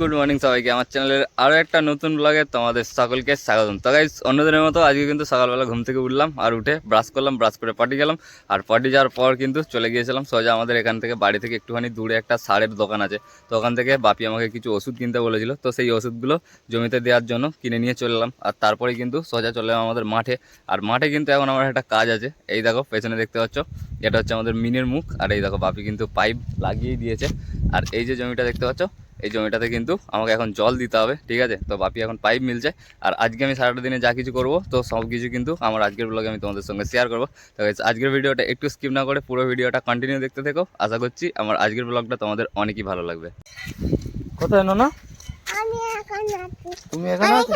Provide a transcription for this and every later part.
Good morning সবাইকে। আমার চ্যানেলের আরও একটা নতুন ব্লগে তোমাদের সকলকে স্বাগতম। তো গাইজ অন্যদিনের মতো আজকে কিন্তু সকালবেলা ঘুম থেকে উঠলাম আর উঠে ব্রাশ করলাম ব্রাশ করে পার্টি গেলাম। আর পার্টি যাওয়ার পর কিন্তু চলে গিয়েছিলাম সোজা আমাদের এখান থেকে বাড়ি থেকে একটুখানি দূরে একটা সারের দোকান আছে। তো ওখান থেকে বাপি আমাকে কিছু ওষুধ কিনতে বলেছিল। তো সেই ওষুধগুলো জমিতে দেওয়ার জন্য কিনে নিয়ে চলে এলাম। আর তারপরে কিন্তু সোজা চলে আমাদের মাঠে। আর মাঠে কিন্তু এখন আমার একটা কাজ আছে। এই দেখো, পেছনে দেখতে পাচ্ছ? এটা হচ্ছে আমাদের মিনের মুখ। আর এই দেখো, বাপি কিন্তু পাইপ লাগিয়ে দিয়েছে। আর এই যে জমিটা দেখতে পাচ্ছ? এই জমিটাতে কিন্তু আমাকে এখন জল দিতে হবে ঠিক আছে? তো বাপি এখন পাইপ মিলছে। আর আজকে আমি সারাটা দিনে যা কিছু করব তো সব কিছু কিন্তু আমার আজকের ব্লগে আমি তোমাদের সঙ্গে শেয়ার করব। তো আজকের ভিডিওটা একটু স্কিপ না করে পুরো ভিডিওটা কন্টিনিউ দেখতে থেকো। আশা করছি আমার আজকের ব্লগটা তোমাদের অনেকই ভালো লাগবে। কোথায় না তুমি এখানে আছি।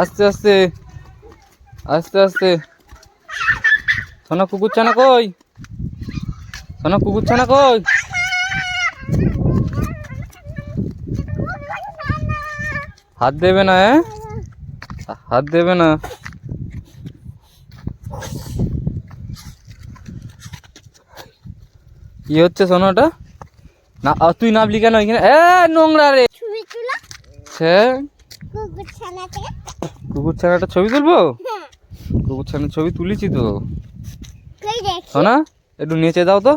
আস্তে আস্তে। আস্তে আস্তে। সোনা কুকুর ছানা কই? সোনা কুকুর ছানা কই? হাত দেবে না হ্যাঁ? হাত দেবে না। কি হচ্ছে সোনাটা না তুই নাবলি কেন এখানে? এ নোংরা রে। সে কুকুর ছানা কুকুর ছানাটা ছবি তুলবো? হ্যাঁ ছবি তুলেছি তো। কই সোনা একটু নিচে দাও তো।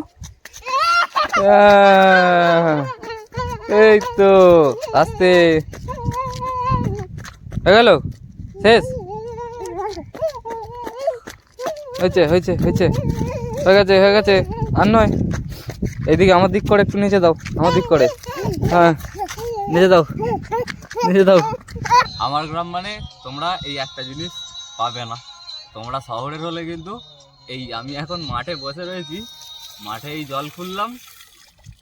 এই তো আস্তে। হয়ে গেল? শেষ? হয়েছে হয়েছে হয়েছে। হয়ে গেছে হয়ে গেছে। আর নয়। এইদিকে আমার দিক করে একটু নিচে দাও আমার দিক করে। হ্যাঁ নিচে দাও নিচে দাও। আমার গ্রাম মানে তোমরা এই একটা জিনিস পাবে না। তোমরা শহরের হলে কিন্তু এই আমি এখন মাঠে বসে রয়েছি। মাঠে এই জল খুললাম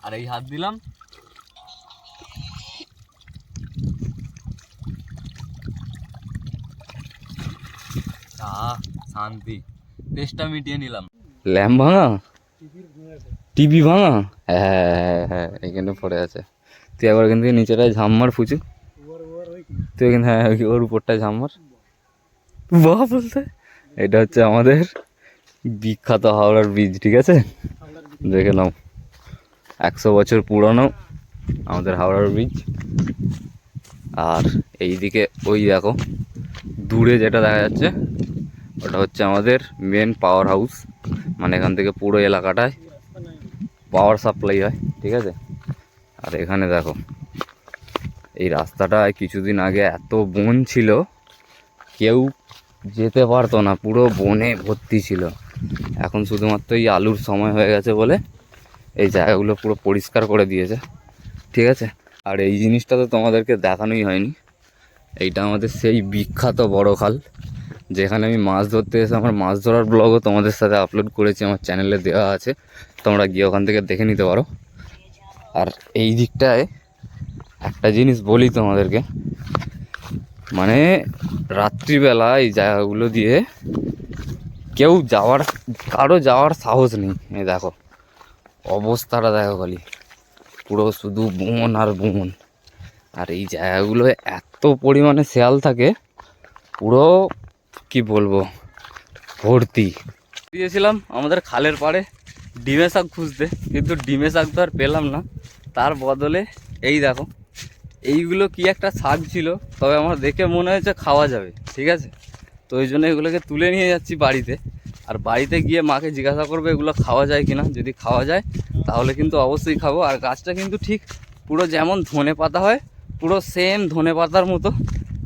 আর এই হাত দিলাম। শান্তি। তেষ্টা মিটিয়ে নিলাম। ল্যাম্প ভাঙা? টিভি ভাঙা? হ্যাঁ হ্যাঁ হ্যাঁ এখানে পড়ে আছে। তুই একবার এখান থেকে নিচেটায় ঝাম্মার ফুচু তুই এখানে হ্যাঁ ওর উপরটায় ঝাম্মার। বাহ বলতে। এটা হচ্ছে আমাদের বিখ্যাত হাওড়ার ব্রিজ ঠিক আছে? দেখে নাও। একশো বছর পুরনো আমাদের হাওড়ার ব্রিজ আর এইদিকে ওই দেখো, দূরে যেটা দেখা যাচ্ছে, ওটা হচ্ছে আমাদের মেন পাওয়ার হাউস মানে এখান থেকে পুরো এলাকাটায় পাওয়ার সাপ্লাই হয়, ঠিক আছে? আর এখানে দেখো, এই রাস্তাটায় কিছুদিন আগে এত বন ছিল, কেউ যেতে পারতো না, পুরো বনে ভর্তি ছিল। এখন শুধুমাত্র এই আলুর সময় হয়ে গেছে বলে এই জায়গাগুলো পুরো পরিষ্কার করে দিয়েছে। ঠিক আছে? আর এই জিনিসটা তো তোমাদেরকে দেখানোই হয়নি। এইটা আমাদের সেই বিখ্যাত বড় খাল, যেখানে আমি মাছ ধরতে এসে আমার মাছ ধরার ব্লগও তোমাদের সাথে আপলোড করেছি, আমার চ্যানেলে দেওয়া আছে। তোমরা গিয়ে ওখান থেকে দেখে নিতে পারো। আর এই দিকটায় একটা জিনিস বলি তোমাদেরকে মানে রাত্রিবেলা এই জায়গাগুলো দিয়ে কেউ যাওয়ার, কারও যাওয়ার সাহস নেই। এই দেখো, অবস্থাটা দেখো খালি। পুরো শুধু বন আর বন। আর এই জায়গাগুলো এত পরিমাণে শেয়াল থাকে, পুরো, কি বলব, ভর্তি। দিয়েছিলাম আমাদের খালের পাড়ে ডিমে শাক খুঁজতে, কিন্তু ডিমে শাক তো আর পেলাম না। তার বদলে এই দেখো এইগুলো কি একটা শাক ছিল, তবে আমার দেখে মনে হয়েছে খাওয়া যাবে, ঠিক আছে? তো ওই জন্য এগুলোকে তুলে নিয়ে যাচ্ছি বাড়িতে। আর বাড়িতে গিয়ে মাকে জিজ্ঞাসা করবে, এগুলো খাওয়া যায় কিনা? যদি খাওয়া যায়, তাহলে কিন্তু অবশ্যই খাব। আর গাছটা কিন্তু ঠিক পুরো যেমন ধনে পাতা হয়, পুরো সেম ধনে পাতার মতো।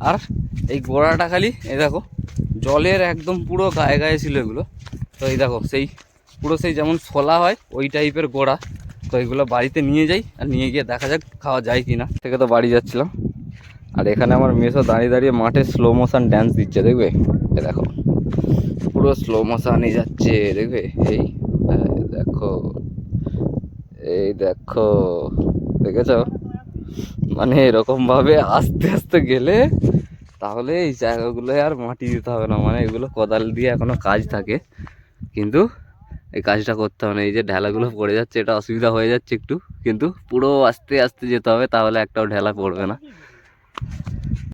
আর এই গোড়াটা খালি এ দেখো, জলের একদম পুরো গায়ে গায়ে ছিল এগুলো। তো এই দেখো, সেই, পুরো সেই যেমন ছোলা হয়, ওই টাইপের গোড়া। তো এগুলো বাড়িতে নিয়ে যাই আর নিয়ে গিয়ে দেখা যাক খাওয়া যায় কি না থেকে তো বাড়ি যাচ্ছিলাম। আর এখানে আমার মেসো দাঁড়িয়ে দাঁড়িয়ে মাঠে স্লো মোশন ড্যান্স দিচ্ছে, দেখবে? এ দেখো। পুরো স্লো মোশনে যাচ্ছে, দেখবে? এই দেখো। এই দেখো। দেখেছ? মানে এরকমভাবে আস্তে আস্তে গেলে তাহলে এই জায়গাগুলো আর মাটি দিতে হবে না। মানে এগুলো কোদাল দিয়ে এখনও কাজ থাকে। কিন্তু এই কাজটা করতে হবে না, এই যে ঢেলাগুলো পড়ে যাচ্ছে, এটা অসুবিধা হয়ে যাচ্ছে একটু, কিন্তু পুরো আস্তে আস্তে যেতে হবে, তাহলে একটাও ঢেলা পড়বে না।